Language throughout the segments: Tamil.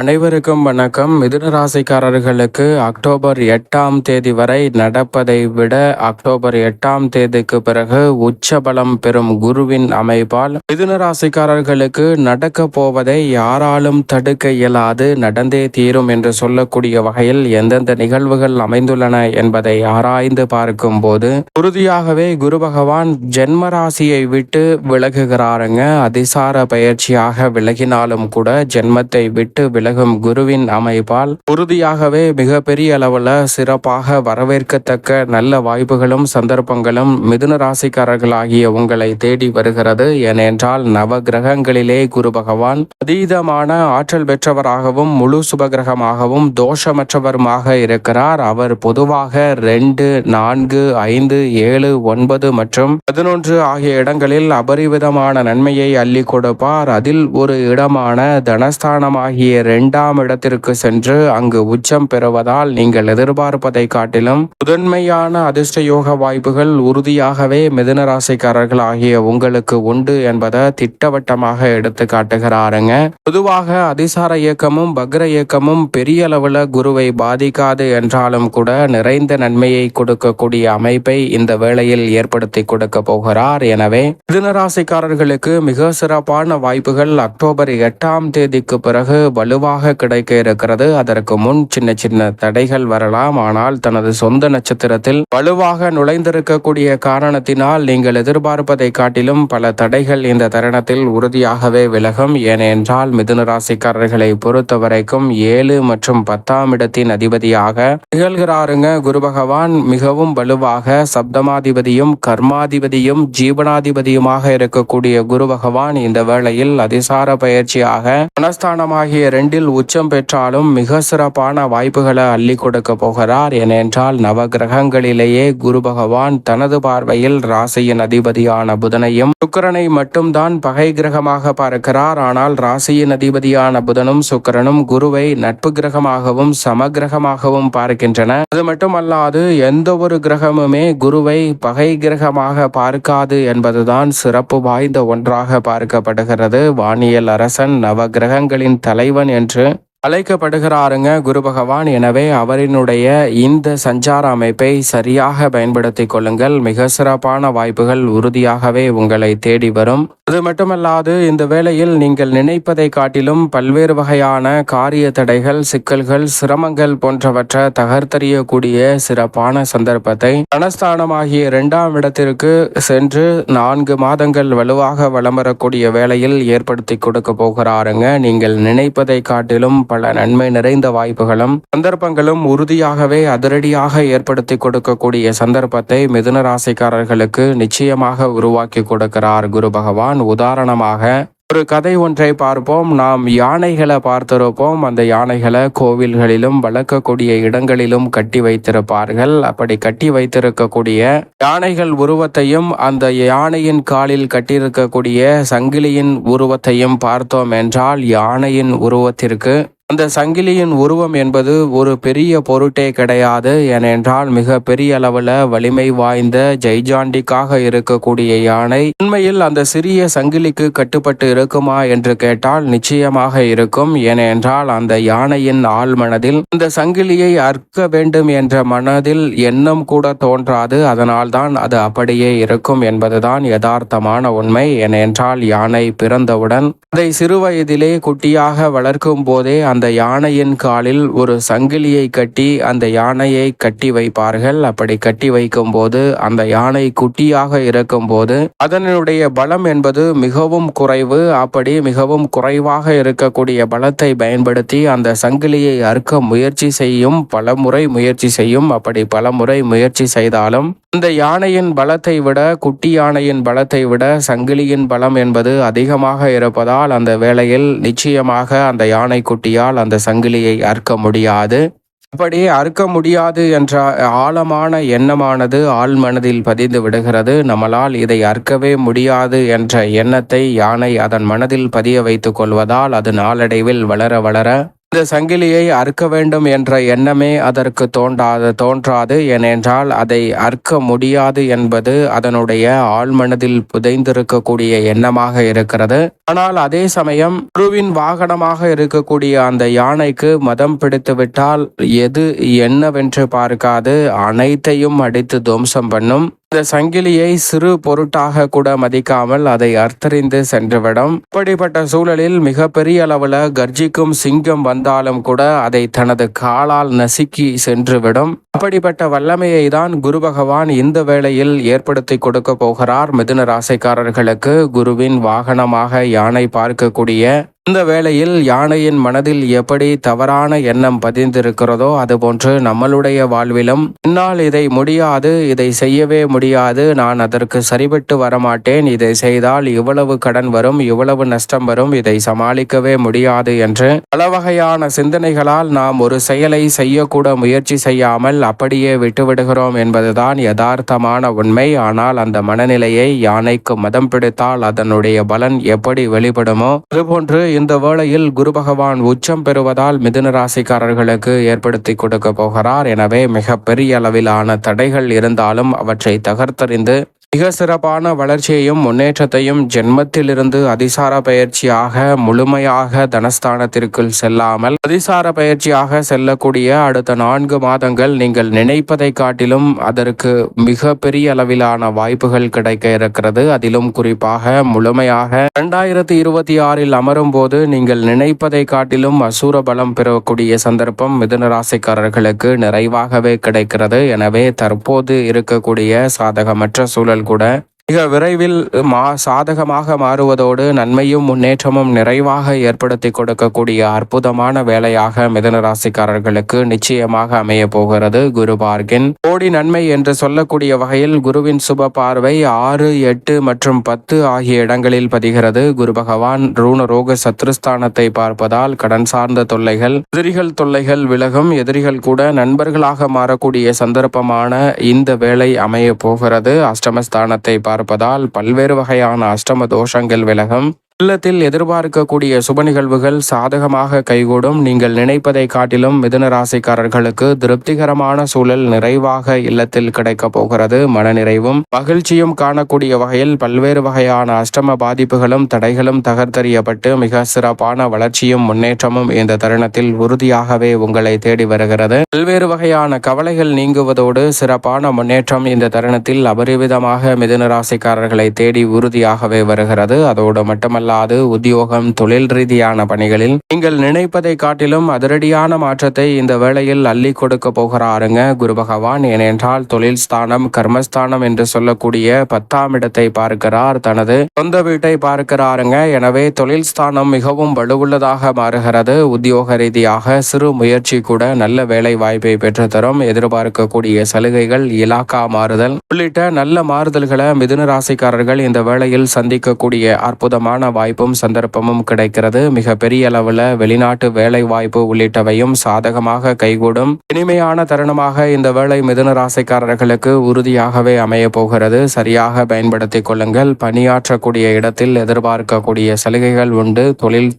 அனைவருக்கும் வணக்கம். மிதுன ராசிக்காரர்களுக்கு அக்டோபர் எட்டாம் தேதி வரை நடப்பதை விட அக்டோபர் எட்டாம் தேதிக்கு பிறகு உச்சபலம் பெறும் குருவின் அமைப்பால் மிதுன ராசிக்காரர்களுக்கு நடக்க போவதை யாராலும் தடுக்க இயலாது நடந்தே தீரும் என்று சொல்லக்கூடிய வகையில் எந்தெந்த நிகழ்வுகள் அமைந்துள்ளன என்பதை ஆராய்ந்து பார்க்கும் போது உறுதியாகவே குரு பகவான் ஜென்ம ராசியை விட்டு விலகுகிறாருங்க. அதிசார பயிற்சியாக விலகினாலும் கூட ஜென்மத்தை விட்டு விலகும் குருவின் அமைப்பால் உறுதியாகவே மிகப்பெரிய அளவுல சிறப்பாக வரவேற்கத்தக்க நல்ல வாய்ப்புகளும் சந்தர்ப்பங்களும் மிதுன ராசிக்காரர்களாகிய உங்களை தேடி வருகிறது. ஏனென்றால் நவ கிரகங்களிலே குரு பகவான் அதீதமான ஆற்றல் பெற்றவராகவும் முழு சுபகிரகமாகவும் தோஷமற்றவருமாக இருக்கிறார். அவர் பொதுவாக ரெண்டு நான்கு ஐந்து ஏழு ஒன்பது மற்றும் பதினொன்று ஆகிய இடங்களில் அபரிவிதமான நன்மையை அள்ளி கொடுப்பார். அதில் ஒரு இடமான தனஸ்தானமாகிய இரண்டாம் இடத்திற்கு சென்று அங்கு உச்சம் பெறுவதால் நீங்கள் எதிர்பார்ப்பதை காட்டிலும் முதன்மையான அதிர்ஷ்ட யோக வாய்ப்புகள் உறுதியாகவே மிதுன ராசிக்காரர்கள் ஆகிய உங்களுக்கு உண்டு என்பதை திட்டவட்டமாக எடுத்து காட்டுகிறாருங்க. பொதுவாக அதிசார இயக்கமும் பக்ர இயக்கமும் பெரிய அளவுல குருவை பாதிக்காது என்றாலும் கூட நிறைந்த நன்மையை கொடுக்கக்கூடிய அமைப்பை இந்த வேளையில் ஏற்படுத்தி கொடுக்க போகிறார். எனவே மிதுன ராசிக்காரர்களுக்கு மிக சிறப்பான வாய்ப்புகள் அக்டோபர் எட்டாம் தேதிக்கு பிறகு வலுவாக கிடைக்க இருக்கிறது. அதற்கு முன் சின்ன சின்ன தடைகள் வரலாம். ஆனால் தனது சொந்த நட்சத்திரத்தில் வலுவாக நுழைந்திருக்கக்கூடிய காரணத்தினால் நீங்கள் எதிர்பார்ப்பதை காட்டிலும் பல தடைகள் இந்த தருணத்தில் உறுதியாகவே விலகும். ஏனென்றால் மிதுன ராசிக்காரர்களை பொறுத்த வரைக்கும் ஏழு மற்றும் பத்தாம் இடத்தின் அதிபதியாக திகழ்கிறாருங்க குரு பகவான். மிகவும் வலுவாக சப்தமாதிபதியும் கர்மாதிபதியும் ஜீவனாதிபதியுமாக இருக்கக்கூடிய குரு பகவான் இந்த வேளையில் அதிசார பயிற்சியாக மனஸ்தானமாகிய ஆண்டில் உச்சம் பெற்றாலும் மிக சிறப்பான வாய்ப்புகளை அள்ளி கொடுக்க போகிறார். ஏனென்றால் நவ கிரகங்களிலேயே குரு பகவான் தனது பார்வையில் ராசியின் அதிபதியான புதனையும் சுக்கரனை மட்டும்தான் பகை கிரகமாக பார்க்கிறார். ஆனால் ராசியின் அதிபதியான புதனும் சுக்கரனும் குருவை நட்பு கிரகமாகவும் சமகிரகமாகவும் பார்க்கின்றன. அது மட்டுமல்லாது எந்த ஒரு கிரகமுமே குருவை பகை கிரகமாக பார்க்காது என்பதுதான் சிறப்பு வாய்ந்த ஒன்றாக பார்க்கப்படுகிறது. வானியல் அரசன் நவ கிரகங்களின் தலைவன் என்று रेस्टोरेंट அழைக்கப்படுகிறாருங்க குரு பகவான். எனவே அவரினுடைய இந்த சஞ்சார அமைப்பை சரியாக பயன்படுத்திக் கொள்ளுங்கள். மிக சிறப்பான வாய்ப்புகள் உறுதியாகவே உங்களை தேடி வரும். அது மட்டுமல்லாது இந்த வேளையில் நீங்கள் நினைப்பதை காட்டிலும் பல்வேறு வகையான காரிய தடைகள் சிக்கல்கள் சிரமங்கள் போன்றவற்றை தகர்த்தறியக்கூடிய சிறப்பான சந்தர்ப்பத்தை தனஸ்தானமாகிய இரண்டாம் இடத்திற்கு சென்று நான்கு மாதங்கள் வலுவாக வலம் வரக்கூடிய வேளையில் ஏற்படுத்தி கொடுக்க போகிறாருங்க. நீங்கள் நினைப்பதை காட்டிலும் பல நன்மை நிறைந்த வாய்ப்புகளும் சந்தர்ப்பங்களும் உறுதியாகவே அதிரடியாக ஏற்படுத்தி கொடுக்கக்கூடிய சந்தர்ப்பத்தை மிதுன ராசிக்காரர்களுக்கு நிச்சயமாக உருவாக்கி கொடுக்கிறார் குரு பகவான். உதாரணமாக ஒரு கதை ஒன்றை பார்ப்போம். நாம் யானைகளை பார்த்திருப்போம். அந்த யானைகளை கோவில்களிலும் வளர்க்கக்கூடிய இடங்களிலும் கட்டி வைத்திருப்பார்கள். அப்படி கட்டி வைத்திருக்கக்கூடிய யானைகள் உருவத்தையும் அந்த யானையின் காலில் கட்டியிருக்கக்கூடிய சங்கிலியின் உருவத்தையும் பார்த்தோம் என்றால் யானையின் உருவத்திற்கு அந்த சங்கிலியின் உருவம் என்பது ஒரு பெரிய பொருட்டே கிடையாது ஏனென்றால் மிக பெரிய அளவில் வலிமை வாய்ந்த ஜெய்ஜாண்டிக்காக இருக்கக்கூடிய யானை. உண்மையில் அந்த சிறிய சங்கிலிக்கு கட்டுப்பட்டு இருக்குமா என்று கேட்டால் நிச்சயமாக இருக்கும். ஏனென்றால் அந்த யானையின் ஆள் மனதில் இந்த சங்கிலியை அற்க வேண்டும் என்ற மனதில் எண்ணம் கூட தோன்றாது. அதனால்தான் அது அப்படியே இருக்கும் என்பதுதான் யதார்த்தமான உண்மை. ஏனென்றால் யானை பிறந்தவுடன் அதை சிறுவயதிலே குட்டியாக வளர்க்கும் போதே அந்த யானையின் காலில் ஒரு சங்கிலியை கட்டி அந்த யானையை கட்டி வைப்பார்கள். அப்படி கட்டி வைக்கும் போது அந்த யானை குட்டியாக இருக்கும் போது அதனுடைய பலம் என்பது மிகவும் குறைவு. அப்படி மிகவும் குறைவாக இருக்கக்கூடிய பலத்தை பயன்படுத்தி அந்த சங்கிலியை அறுக்க முயற்சி செய்யும் பல முறை முயற்சி செய்யும். அப்படி பல முறை முயற்சி செய்தாலும் அந்த யானையின் பலத்தை விட குட்டி யானையின் பலத்தை விட சங்கிலியின் பலம் என்பது அதிகமாக இருப்பதால் அந்த வேளையில் நிச்சயமாக அந்த யானை குட்டியால் அந்த சங்கிலியை அறுக்க முடியாது. அப்படி அறுக்க முடியாது என்ற ஆழமான எண்ணமானது ஆள் மனதில் பதிந்து விடுகிறது. நம்மளால் இதை அறுக்கவே முடியாது என்ற எண்ணத்தை யானை அதன் மனதில் பதிய வைத்துக் கொள்வதால் அது நாளடைவில் வளர வளர இந்த சங்கிலியை அறுக்க வேண்டும் என்ற எண்ணமே அதற்கு தோன்றாது தோன்றாது. ஏனென்றால் அதை அறுக்க முடியாது என்பது அதனுடைய ஆழ்மனதில் புதைந்திருக்கக்கூடிய எண்ணமாக இருக்கிறது. ஆனால் அதே சமயம் குருவின் வாகனமாக இருக்கக்கூடிய அந்த யானைக்கு மதம் பிடித்துவிட்டால் எது என்னவென்று பார்க்காது. அனைத்தையும் அடித்து துவம்சம் பண்ணும். இந்த சங்கிலியை சிறு பொருட்டாக கூட மதிக்காமல் அதை அர்த்தறிந்து சென்றுவிடும். இப்படிப்பட்ட சூழலில் மிகப்பெரிய அளவுல கர்ஜிக்கும் சிங்கம் வந்தாலும் கூட அதை தனது காலால் நசுக்கி சென்றுவிடும். அப்படிப்பட்ட வல்லமையை தான் குரு பகவான் இந்த வேளையில் ஏற்படுத்தி கொடுக்க போகிறார். மிதுன ராசிக்காரர்களுக்கு குருவின் வாகனமாக யானை பார்க்கக்கூடிய இந்த வேளையில் யானையின் மனதில் எப்படி தவறான எண்ணம் பதிந்திருக்கிறதோ அதுபோன்று நம்மளுடைய வாழ்விலும் என்னால் இதை முடியாது இதை செய்யவே முடியாது நான் அதற்கு சரிபட்டு வரமாட்டேன் இதை செய்தால் இவ்வளவு கடன் வரும் இவ்வளவு நஷ்டம் வரும் இதை சமாளிக்கவே முடியாது என்று பல வகையான சிந்தனைகளால் நாம் ஒரு செயலை செய்யக்கூட முயற்சி செய்யாமல் அப்படியே விட்டுவிடுகிறோம் என்பதுதான் யதார்த்தமான உண்மை. ஆனால் அந்த மனநிலையை யானைக்கு மதம் பிடித்தால் அதனுடைய பலன் எப்படி வெளிப்படுமோ? அதுபோன்று இந்த வேளையில் குரு பகவான் உச்சம் பெறுவதால் மிதுன ராசிக்காரர்களுக்கு ஏற்படுத்தி கொடுக்க போகிறார். எனவே மிக பெரிய அளவிலான தடைகள் இருந்தாலும் அவற்றை தகர்த்தறிந்து மிக சிறப்பான வளர்ச்சியையும் முன்னேற்றத்தையும் ஜென்மத்திலிருந்து அதிசார பயிற்சியாக முழுமையாக தனஸ்தானத்திற்குள் செல்லாமல் அதிசார பயிற்சியாக செல்லக்கூடிய அடுத்த நான்கு மாதங்கள் நீங்கள் நினைப்பதை காட்டிலும் அதற்கு மிக பெரிய அளவிலான வாய்ப்புகள் கிடைக்க இருக்கிறது. அதிலும் குறிப்பாக முழுமையாக இரண்டாயிரத்தி இருபத்தி ஆறில் அமரும் போது நீங்கள் நினைப்பதை காட்டிலும் அசூர பலம் பெறக்கூடிய சந்தர்ப்பம் மிதுனராசிக்காரர்களுக்கு நிறைவாகவே கிடைக்கிறது. எனவே தற்போது இருக்கக்கூடிய சாதகமற்ற சூழல் கூட மிக விரைவில் மா சாதகமாக மாறுவதோடு நன்மையும் முன்னேற்றமும் நிறைவாக ஏற்படுத்தி கொடுக்கக்கூடிய அற்புதமான வேலையாக மிதனராசிக்காரர்களுக்கு நிச்சயமாக அமைய போகிறது குரு பார்கின் கோடி நன்மை என்று சொல்லக்கூடிய வகையில் குருவின் சுப பார்வை ஆறு எட்டு மற்றும் பத்து ஆகிய இடங்களில் பதிகிறது. குரு பகவான் ரூண ரோக சத்ருஸ்தானத்தை பார்ப்பதால் கடன் சார்ந்த தொல்லைகள் எதிரிகள் தொல்லைகள் விலகும். எதிரிகள் கூட நண்பர்களாக மாறக்கூடிய சந்தர்ப்பமான இந்த வேலை அமைய போகிறது. அஷ்டமஸ்தானத்தை பார்ப்பதால் பல்வேறு வகையான அஷ்டம தோஷங்கள் விலகும். இல்லத்தில் எதிர்பார்க்கக்கூடிய சுப நிகழ்வுகள் சாதகமாக கைகூடும். நீங்கள் நினைப்பதை காட்டிலும் மிதுன ராசிக்காரர்களுக்கு திருப்திகரமான சூழல் நிறைவாக இல்லத்தில் கிடைக்கப் போகிறது. மனநிறைவும் மகிழ்ச்சியும் காணக்கூடிய வகையில் பல்வேறு வகையான அஷ்டம பாதிப்புகளும் தடைகளும் தகர்த்தறியப்பட்டு மிக சிறப்பான வளர்ச்சியும் முன்னேற்றமும் இந்த தருணத்தில் உறுதியாகவே உங்களை தேடி வருகிறது. பல்வேறு வகையான கவலைகள் நீங்குவதோடு சிறப்பான முன்னேற்றம் இந்த தருணத்தில் அபரிவிதமாக மிதுன ராசிக்காரர்களை தேடி உறுதியாகவே வருகிறது. அதோடு மட்டுமல்ல அல்லாது உத்தியோகம் தொழில் ரீதியான பணிகளில் நீங்கள் நினைப்பதை காட்டிலும் அதிரடியான மாற்றத்தை இந்த வேளையில் அள்ளி கொடுக்க போகிறாருங்க குரு பகவான். ஏனென்றால் தொழில் ஸ்தானம் கர்மஸ்தானம் என்று சொல்லக்கூடிய பத்தாம் இடத்தை பார்க்கிறார். தனது சொந்த வீட்டை பார்க்கிறாருங்க. எனவே தொழில் ஸ்தானம் மிகவும் வலுவுள்ளதாக மாறுகிறது. உத்தியோக ரீதியாக சிறு முயற்சி கூட நல்ல வேலை வாய்ப்பை பெற்றுத்தரும். எதிர்பார்க்கக்கூடிய சலுகைகள் இலாக்கா மாறுதல் உள்ளிட்ட நல்ல மாறுதல்களை மிதுன ராசிக்காரர்கள் இந்த வேளையில் சந்திக்கக்கூடிய அற்புதமான வாய்ப்பும் சந்தர்ப்பமும் கிடைக்கிறது. மிக பெரிய அளவில் வெளிநாட்டு வேலை வாய்ப்பு உள்ளிட்டவையும் சாதகமாக கைகூடும். இனிமையான தருணமாக இந்த வேலை மிதுன ராசிக்காரர்களுக்கு உறுதியாகவே அமைய போகிறது. சரியாக பயன்படுத்திக் கொள்ளுங்கள். பணியாற்றக்கூடிய இடத்தில் எதிர்பார்க்கக்கூடிய சலுகைகள் உண்டு. தொழில்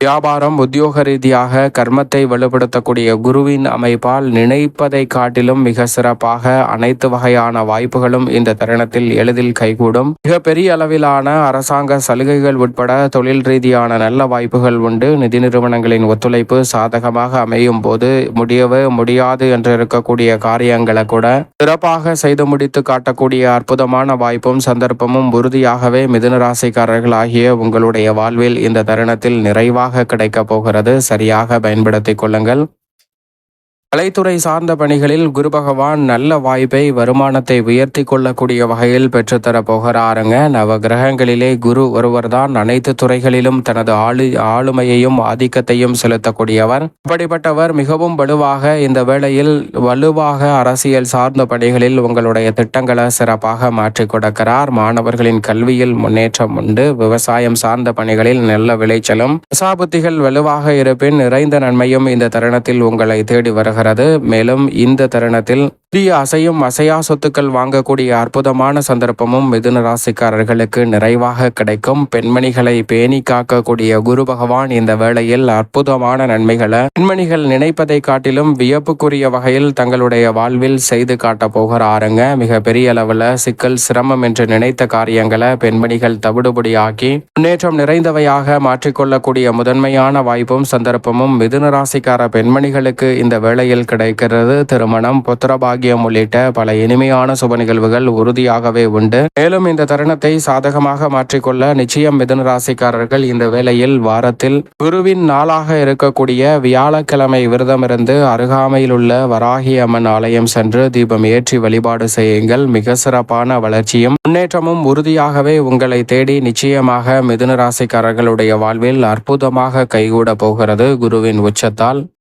வியாபாரம் உத்தியோக ரீதியாக கர்மத்தை வலுப்படுத்தக்கூடிய குருவின் அமைப்பால் நினைப்பதை காட்டிலும் மிக சிறப்பாக அனைத்து வகையான வாய்ப்புகளும் இந்த தருணத்தில் எளிதில் கைகூடும். மிக பெரிய அளவிலான அரசாங்க சலுகைகள் உட்பட தொழில் ரீதியான நல்ல வாய்ப்புகள் உண்டு. நிதி நிறுவனங்களின் ஒத்துழைப்பு சாதகமாக அமையும் போது முடியவே முடியாது என்று இருக்கக்கூடிய காரியங்களை கூட சிறப்பாக செய்து முடித்து காட்டக்கூடிய அற்புதமான வாய்ப்பும் சந்தர்ப்பமும் உறுதியாகவே மிதுனராசிக்காரர்கள் ஆகிய உங்களுடைய வாழ்வில் இந்த தருணத்தில் நிறைவாக கிடைக்கப் போகிறது. சரியாக பயன்படுத்திக் கொள்ளுங்கள். கலைத்துறை சார்ந்த பணிகளில் குரு பகவான் நல்ல வாய்ப்பை வருமானத்தை உயர்த்தி கொள்ளக்கூடிய வகையில் பெற்றுத்தர போகிறாருங்க. நவ கிரகங்களிலே குரு ஒருவர்தான் அனைத்து துறைகளிலும் தனது ஆளு ஆளுமையையும் ஆதிக்கத்தையும் செலுத்தக்கூடியவர். அப்படிப்பட்டவர் மிகவும் வலுவாக இந்த வேளையில் வலுவாக அரசியல் சார்ந்த பணிகளில் உங்களுடைய திட்டங்களை சிறப்பாக மாற்றிக் கொடுக்கிறார். மாணவர்களின் கல்வியில் முன்னேற்றம் உண்டு. விவசாயம் சார்ந்த பணிகளில் நல்ல விளைச்சலும் தசாபுத்திகள் வலுவாக இருப்பின் நிறைந்த நன்மையும் இந்த தருணத்தில் உங்களை தேடி வருகிறது. வருகிறது மேலும் இந்த தருணத்தில் புதிய அசையும் அசையா சொத்துக்கள் வாங்கக்கூடிய அற்புதமான சந்தர்ப்பமும் மிதுன ராசிக்காரர்களுக்கு நிறைவாக கிடைக்கும். பெண்மணிகளை பேணி காக்கக்கூடிய குரு பகவான் இந்த வேளையில் அற்புதமான நன்மைகளை பெண்மணிகள் நினைப்பதை காட்டிலும் வியப்புக்குரிய வகையில் தங்களுடைய வாழ்வில் செய்து காட்ட போகிறாருங்க. மிக பெரிய அளவில் சிக்கல் சிரமம் என்று நினைத்த காரியங்களை பெண்மணிகள் தவிடுபடியாக்கி முன்னேற்றம் நிறைந்தவையாக மாற்றிக்கொள்ளக்கூடிய முதன்மையான வாய்ப்பும் சந்தர்ப்பமும் மிதுன ராசிக்கார பெண்மணிகளுக்கு இந்த வேளையில் கிடைக்கிறது. திருமணம் புத்திரபாகியம் உள்ளிட்ட பல இனிமையான சுப நிகழ்வுகள் உறுதியாகவே உண்டு. மேலும் இந்த தருணத்தை சாதகமாக மாற்றிக்கொள்ள நிச்சயம் மிதுன ராசிக்காரர்கள் இந்த வேளையில் வாரத்தில் குருவின் நாளாக இருக்கக்கூடிய வியாழக்கிழமை விரதமிருந்து அருகாமையில் உள்ள வராகி அம்மன் ஆலயம் சென்று தீபம் ஏற்றி வழிபாடு செய்யுங்கள். மிக சிறப்பான வளர்ச்சியும் முன்னேற்றமும் உறுதியாகவே உங்களை தேடி நிச்சயமாக மிதுன ராசிக்காரர்களுடைய வாழ்வில் அற்புதமாக கைகூட போகிறது குருவின் உச்சத்தால்.